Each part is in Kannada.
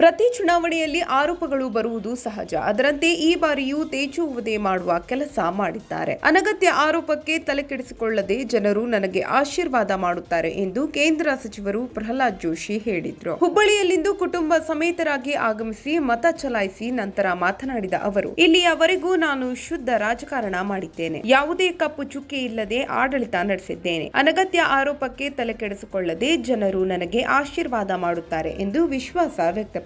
ಪ್ರತಿ ಚುನಾವಣೆಯಲ್ಲಿ ಆರೋಪಗಳು ಬರುವುದು ಸಹಜ. ಅದರಂತೆ ಈ ಬಾರಿಯೂ ತೇಜೋವಧೆ ಮಾಡುವ ಕೆಲಸ ಮಾಡಿದ್ದಾರೆ. ಅನಗತ್ಯ ಆರೋಪಕ್ಕೆ ತಲೆಕೆಡಿಸಿಕೊಳ್ಳದೆ ಜನರು ನನಗೆ ಆಶೀರ್ವಾದ ಮಾಡುತ್ತಾರೆ ಎಂದು ಕೇಂದ್ರ ಸಚಿವರು ಪ್ರಹ್ಲಾದ್ ಜೋಶಿ ಹೇಳಿದ್ರು. ಹುಬ್ಬಳ್ಳಿಯಲ್ಲಿಂದು ಕುಟುಂಬ ಸಮೇತರಾಗಿ ಆಗಮಿಸಿ ಮತ ಚಲಾಯಿಸಿ ನಂತರ ಮಾತನಾಡಿದ ಅವರು, ಇಲ್ಲಿಯವರೆಗೂ ನಾನು ಶುದ್ಧ ರಾಜಕಾರಣ ಮಾಡಿದ್ದೇನೆ. ಯಾವುದೇ ಕಪ್ಪು ಚುಕ್ಕೆ ಇಲ್ಲದೆ ಆಡಳಿತ ನಡೆಸಿದ್ದೇನೆ. ಅನಗತ್ಯ ಆರೋಪಕ್ಕೆ ತಲೆಕೆಡಿಸಿಕೊಳ್ಳದೆ ಜನರು ನನಗೆ ಆಶೀರ್ವಾದ ಮಾಡುತ್ತಾರೆ ಎಂದು ವಿಶ್ವಾಸ ವ್ಯಕ್ತಪಡಿಸಿದ್ರು.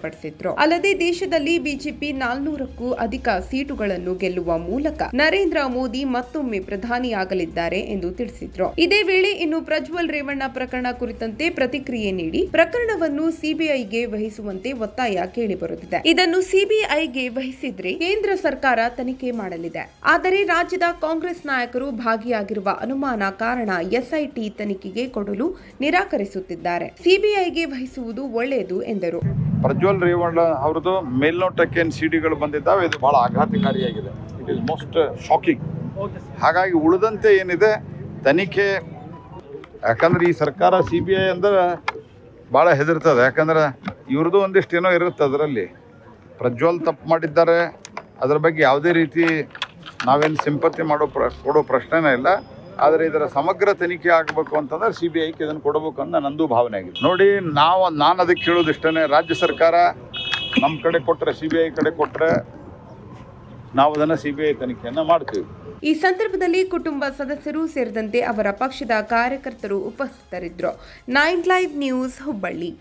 ಅಲ್ಲದೆ ದೇಶದಲ್ಲಿ ಬಿಜೆಪಿ ನಾಲ್ನೂರಕ್ಕೂ ಅಧಿಕ ಸೀಟುಗಳನ್ನು ಗೆಲ್ಲುವ ಮೂಲಕ ನರೇಂದ್ರ ಮೋದಿ ಮತ್ತೊಮ್ಮೆ ಪ್ರಧಾನಿಯಾಗಲಿದ್ದಾರೆ ಎಂದು ತಿಳಿಸಿದ್ರು. ಇದೇ ವೇಳೆ ಇನ್ನು ಪ್ರಜ್ವಲ್ ರೇವಣ್ಣ ಪ್ರಕರಣ ಕುರಿತಂತೆ ಪ್ರತಿಕ್ರಿಯೆ ನೀಡಿ ಪ್ರಕರಣವನ್ನು ಸಿಬಿಐಗೆ ವಹಿಸುವಂತೆ ಒತ್ತಾಯ ಕೇಳಿಬರುತ್ತಿದೆ. ಇದನ್ನು ಸಿಬಿಐಗೆ ವಹಿಸಿದ್ರೆ ಕೇಂದ್ರ ಸರ್ಕಾರ ತನಿಖೆ ಮಾಡಲಿದೆ. ಆದರೆ ರಾಜ್ಯದ ಕಾಂಗ್ರೆಸ್ ನಾಯಕರು ಭಾಗಿಯಾಗಿರುವ ಅನುಮಾನ ಕಾರಣ ಎಸ್ಐಟಿ ತನಿಖೆಗೆ ಕೊಡಲು ನಿರಾಕರಿಸುತ್ತಿದ್ದಾರೆ. ಸಿಬಿಐಗೆ ವಹಿಸುವುದು ಒಳ್ಳೆಯದು ಎಂದರು. ಪ್ರಜ್ವಲ್ ರೇವಣ್ಣ ಅವ್ರದ್ದು ಮೇಲ್ನೋಟಕ್ಕೆ ಏನು ಸಿ ಡಿಗಳು ಬಂದಿದ್ದಾವೆ. ಇದು ಭಾಳ ಆಘಾತಕಾರಿಯಾಗಿದೆ. ಇಟ್ ಈಸ್ ಮೋಸ್ಟ್ ಶಾಕಿಂಗ್ ಹಾಗಾಗಿ ಉಳಿದಂತೆ ಏನಿದೆ, ತನಿಖೆ. ಯಾಕಂದ್ರೆ ಈ ಸರ್ಕಾರ ಸಿ ಬಿ ಐ ಅಂದ್ರೆ ಭಾಳ ಹೆದರ್ತದೆ. ಯಾಕಂದ್ರೆ ಇವ್ರದ್ದು ಒಂದಿಷ್ಟು ಏನೋ ಇರುತ್ತೆ ಅದರಲ್ಲಿ. ಪ್ರಜ್ವಲ್ ತಪ್ಪು ಮಾಡಿದ್ದಾರೆ. ಅದ್ರ ಬಗ್ಗೆ ಯಾವುದೇ ರೀತಿ ನಾವೇನು ಸಿಂಪತಿ ಮಾಡೋ ಪ್ರ, ಕೊಡೋ ಪ್ರಶ್ನೆನೇ ಇಲ್ಲ. ಆದರೆ ಇದರ ಸಮಗ್ರ ತನಿಖೆ ಆಗಬೇಕು ಅಂತಂದ್ರೆ ಸಿ ಬಿ ಐಗೆ ಇದನ್ನು ಕೊಡಬೇಕು ಅಂತ ನಂದು ಭಾವನೆ ಆಗಿದೆ. ನೋಡಿ, ನಾವು, ನಾನು ಅದಕ್ಕೆ ಕೇಳೋದು ಇಷ್ಟೇ ರಾಜ್ಯ ಸರ್ಕಾರ ನಮ್ಮ ಕಡೆ ಕೊಟ್ಟರೆ ಸಿ ಬಿ ಐ ಕಡೆ ಕೊಟ್ಟರೆ ನಾವು ಅದನ್ನು ಸಿ ಬಿ ಐ ತನಿಖೆಯನ್ನು ಮಾಡ್ತೀವಿ. ಈ ಸಂದರ್ಭದಲ್ಲಿ ಕುಟುಂಬ ಸದಸ್ಯರು ಸೇರಿದಂತೆ ಅವರ ಪಕ್ಷದ ಕಾರ್ಯಕರ್ತರು ಉಪಸ್ಥಿತರಿದ್ದರು. Nine live news Hubballi